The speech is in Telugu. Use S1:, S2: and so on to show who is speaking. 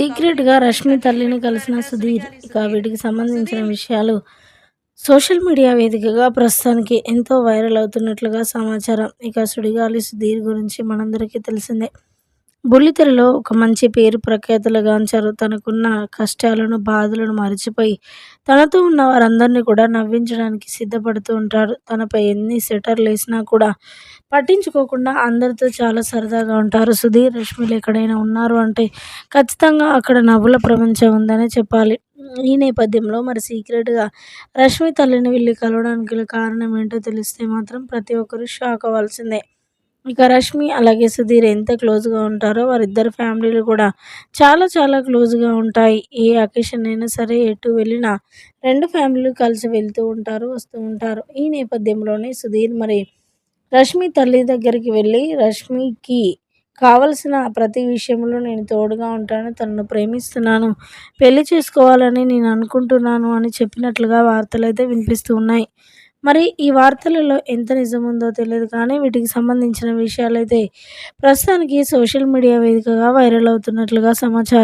S1: సీక్రెట్‌గా రష్మి తల్లిని కలిసిన సుధీర్. ఇక వీటికి సంబంధించిన విషయాలు సోషల్ మీడియా వేదికగా ప్రస్తుతానికి ఎంతో వైరల్ అవుతున్నట్లుగా సమాచారం. ఇక సుడిగాలి సుధీర్ గురించి మనందరికీ తెలిసిందే. బుల్లితెరలో ఒక మంచి పేరు ప్రఖ్యాతులుగాంచారు. తనకున్న కష్టాలను, బాధలను మరిచిపోయి తనతో ఉన్న వారందరినీ కూడా నవ్వించడానికి సిద్ధపడుతూ ఉంటారు తనపై ఎన్ని సెటర్లేసినా కూడా పట్టించుకోకుండా అందరితో చాలా సరదాగా ఉంటారు. సుధీర్, రష్మిలు ఎక్కడైనా ఉన్నారు అంటే ఖచ్చితంగా అక్కడ నవ్వుల ప్రపంచం ఉందనే చెప్పాలి. ఈ నేపథ్యంలో మరి సీక్రెట్‌గా రష్మి తల్లిని వెళ్ళి కలవడానికి గల కారణం ఏంటో తెలిస్తే మాత్రం ప్రతి ఒక్కరూ షాక్ అవ్వాల్సిందే. ఇక రష్మి అలాగే సుధీర్ ఎంత క్లోజ్‌గా ఉంటారో వారిద్దరు ఫ్యామిలీలు కూడా చాలా చాలా క్లోజ్‌గా ఉంటాయి. ఏ అకేషన్ అయినా సరే ఎటు వెళ్ళినా రెండు ఫ్యామిలీలు కలిసి వెళ్తూ ఉంటారు, వస్తూ ఉంటారు. ఈ నేపథ్యంలోనే సుధీర్ మరి రష్మి తల్లి దగ్గరికి వెళ్ళి రష్మికి కావలసిన ప్రతి విషయంలో నేను తోడుగా ఉంటాను. తనను ప్రేమిస్తున్నాను. పెళ్ళి చేసుకోవాలని నేను అనుకుంటున్నాను అని చెప్పినట్లుగా వార్తలైతే వినిపిస్తూ ఉన్నాయి. మరి ఈ వార్తలలో ఎంత నిజముందో తెలియదు కానీ వీటికి సంబంధించిన విషయాలైతే ప్రస్తుతానికి సోషల్ మీడియా వేదికగా వైరల్ అవుతున్నట్లుగా సమాచారం.